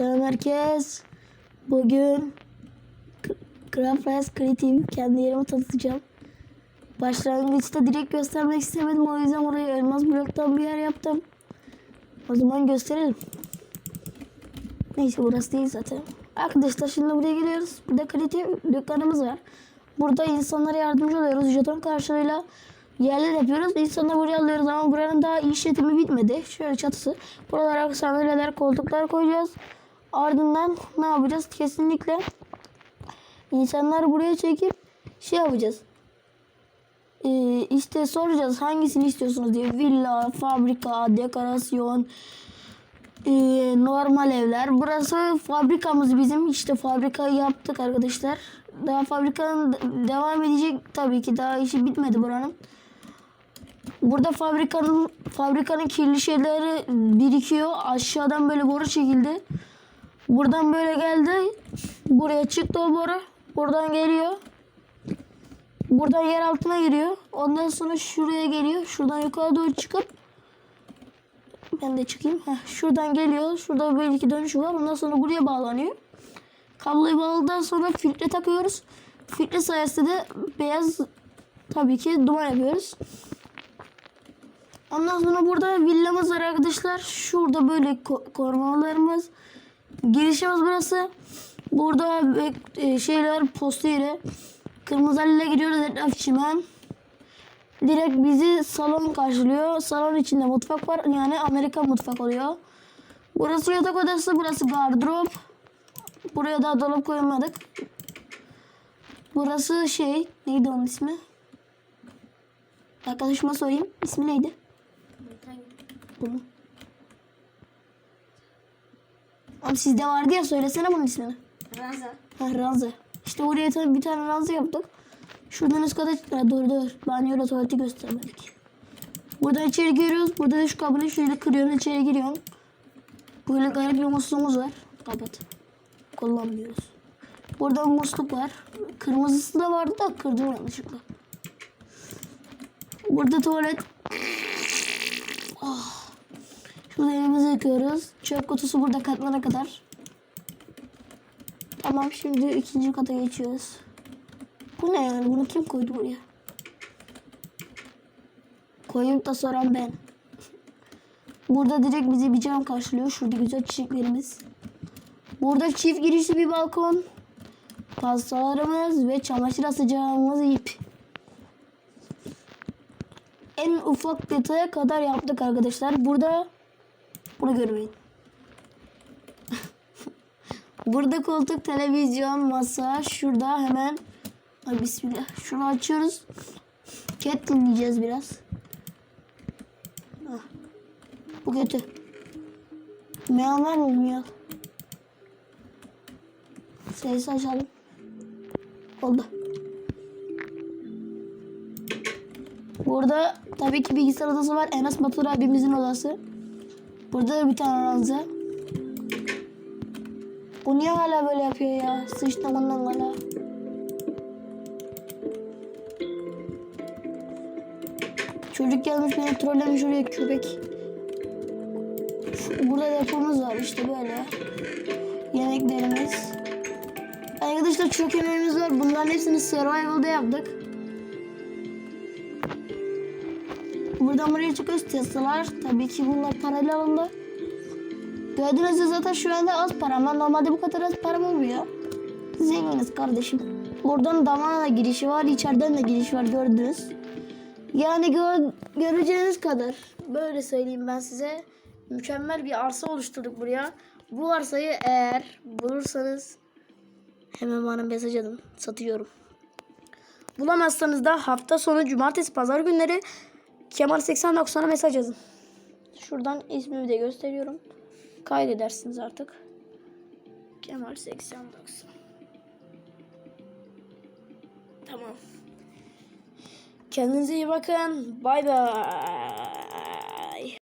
Selam herkes. Bugün Rise Creative kendi yerimi tanıtacağım. Başlangıçta direkt göstermek istemedim. O yüzden oraya elmas bloktan bir yer yaptım. O zaman gösterelim. Neyse burası değil zaten. Arkadaşlar şimdi buraya geliyoruz. Burada kreatif dükkanımız var. Burada insanlara yardımcı oluyoruz. Jeton karşılığıyla yerler yapıyoruz. İnsanları buraya alıyoruz ama buranın daha işletimi bitmedi. Şöyle çatısı. Buralara sandalyeler, koltuklar koyacağız. Ardından ne yapacağız? Kesinlikle insanları buraya çekip şey yapacağız. Ee, işte soracağız hangisini istiyorsunuz diye. Villa, fabrika, dekorasyon, ee, normal evler. Burası fabrikamız bizim. İşte fabrikayı yaptık arkadaşlar. Daha fabrikanın devam edecek tabii ki. Daha işi bitmedi buranın. Burada fabrikanın fabrikanın kirli şeyleri birikiyor. Aşağıdan böyle boru çekildi. Buradan böyle geldi. Buraya çıktı o boru. Buradan geliyor. Buradan yer altına giriyor. Ondan sonra şuraya geliyor. Şuradan yukarı doğru çıkıp ben de çıkayım. Heh, şuradan geliyor. Şurada böyle iki dönüş var. Ondan sonra buraya bağlanıyor. Kabloyu bağladıktan sonra filtre takıyoruz. Filtre sayesinde de beyaz tabii ki duman yapıyoruz. Ondan sonra burada villamız var arkadaşlar. Şurada böyle ko- korumalarımız. Girişimiz burası. Burada e, şeyler posta yeri. Kırmızı halile giriyoruz etraf çimen. Direkt bizi salon karşılıyor. Salon içinde mutfak var. Yani Amerikan mutfak oluyor. Burası yatak odası, burası gardırop. Buraya daha dolap koymadık. Burası şey, neydi onun ismi? Arkadaşıma sorayım. İsmi neydi? Bunu. Ama sizde vardı ya söylesene bunun ismini. Ranza. Ha ranza. İşte oraya tabii bir tane ranza yaptık. Şuradan üst kata ha, dur dur. Banyoyla tuvaleti göstermedik. Buradan içeri giriyoruz. Burada da şu kabını şöyle kırıyorsun içeri giriyorsun. Böyle garip bir musluğumuz var. Kapat. Kullanmıyoruz. Burada musluk var. Kırmızısı da vardı da kırdım yanlışlıkla. Burada tuvalet. Ah. Elimizi yıkıyoruz. Çöp kutusu burada katmana kadar. Tamam şimdi ikinci kata geçiyoruz. Bu ne yani? Bunu kim koydu buraya? Koyup da soran ben. Burada direkt bizi bir cam karşılıyor. Şurada güzel çiçeklerimiz. Burada çift girişli bir balkon. Pastalarımız ve çamaşır asacağımız ip. En ufak detaya kadar yaptık arkadaşlar. Burada bunu görmeyin. Burada koltuk, televizyon, masa. Şurada hemen Ay bismillah. Şunu açıyoruz. Cat dinleyeceğiz biraz. Ah. Bu kötü. Meal var mı meal? Sesi açalım. Oldu. Burada tabii ki bilgisayar odası var. Enes Batur abimizin odası. Burada da bir tane ranza. Bu niye hala böyle yapıyor ya? Sıçtım ondan hala. Çocuk gelmiş beni trollemiş oraya köpek. Burada depomuz var işte böyle. Yemeklerimiz. Arkadaşlar çok yemeğimiz var. Bunların hepsini survival'da yaptık. Buradan buraya çıkıyoruz Tesla'lar. Tabii ki bunlar parayla alındı. Gördüğünüz gibi zaten şu anda az param var. Normalde bu kadar az param olmuyor. Zenginiz kardeşim. Buradan damana da girişi var. içeriden de giriş var gördünüz. Yani gör, göreceğiniz kadar. Böyle söyleyeyim ben size. Mükemmel bir arsa oluşturduk buraya. Bu arsayı eğer bulursanız hemen bana mesaj atın. Satıyorum. Bulamazsanız da hafta sonu cumartesi pazar günleri Kemal 8090'a mesaj yazın. Şuradan ismimi de gösteriyorum. Kaydedersiniz artık. Kemal 8090. Tamam. Kendinize iyi bakın. Bay bay.